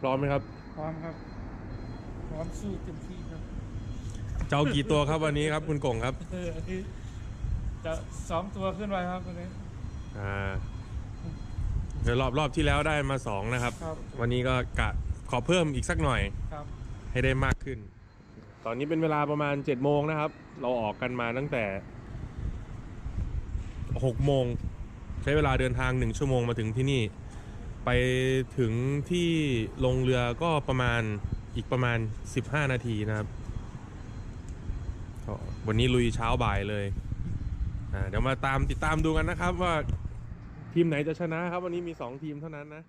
พร้อมไหมครับ พร้อมครับ พร้อมสู้เต็มที่ครับเจ้ากี่ตัวครับวันนี้ครับ คุณกงครับเออจะสองตัวขึ้นไปครับวันนี้อ่าเดี๋ยวรอบรอบที่แล้วได้มาสองนะครับครับวันนี้ก็กะขอเพิ่มอีกสักหน่อยครับ ให้ได้มากขึ้น ตอนนี้เป็นเวลาประมาณ7จ็ดโมงนะครับ เราออกกันมาตั้งแต่6โมงใช้เวลาเดินทาง1ชั่วโมงมาถึงที่นี่ ไปถึงที่ลงเรือก็ประมาณอีกประมาณ 15 นาทีนะครับ วันนี้ลุยเช้าบ่ายเลยเดี๋ยวมาตามติดตามดูกันนะครับว่าทีมไหนจะชนะครับ วันนี้มี 2 ทีมเท่านั้นนะ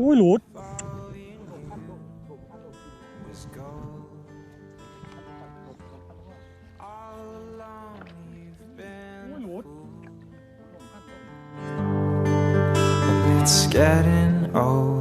fool. And it's getting old.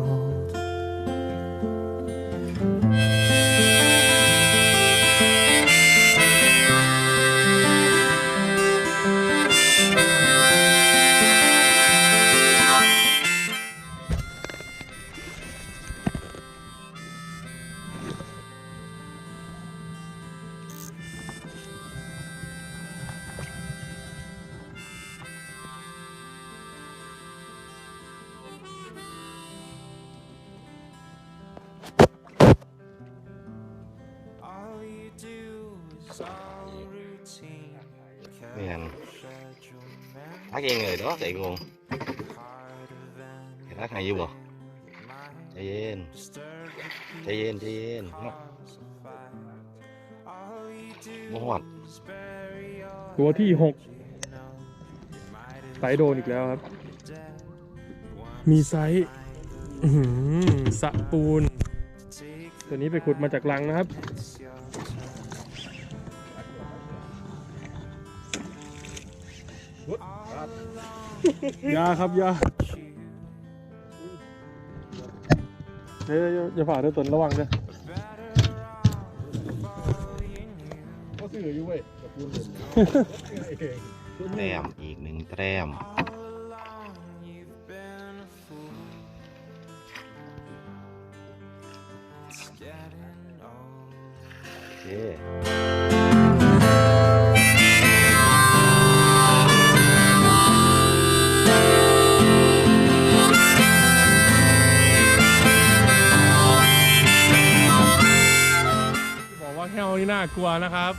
นใจเย็นใจเย็นเนาะบ่ฮอดตัวที่6ไซส์โดนอีกแล้วครับ มีไซส์อื้อหือสะปูน ตัวนี้ไปขุดมาจากลังนะครับ ยาครับยาเฮ้ยอย่าอย่าฝ่าเด้อตนระวังเด้อก็ซื้ออยู่เว้ยกับปูนแต้มอีกหนึ่งแต้มโอเคากลัวนะครับ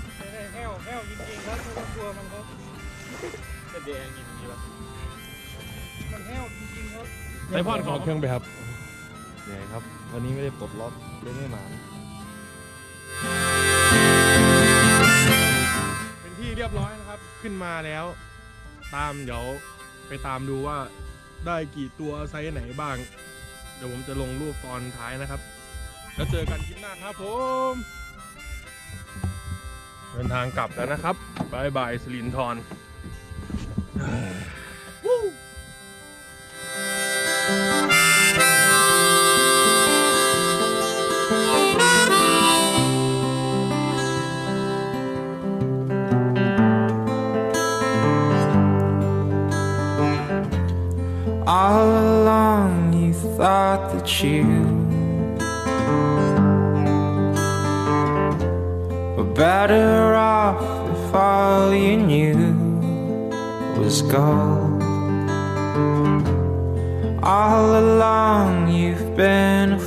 แห้วแห้วจริงๆครับไม่ต้องกลัวมันครับกระเดงอย่างนี้วะมันแห้วจริงๆครับไอพอดขอเครื่องไปครับเหนื่อยครับ วันนี้ไม่ได้ปลดล็อกเล่นไม่หมาเป็นที่เรียบร้อยนะครับ ขึ้นมาแล้ว ตามเดี๋ยวไปตามดูว่าได้กี่ตัวไซส์ไหนบ้าง เดี๋ยวผมจะลงรูปตอนท้ายนะครับ แล้วเจอกันคลิปหน้าครับผม เดินทางกลับแล้วนะครับบายบายสลินทร All along you thought that you better off if all you knew was gold. All along, you've been a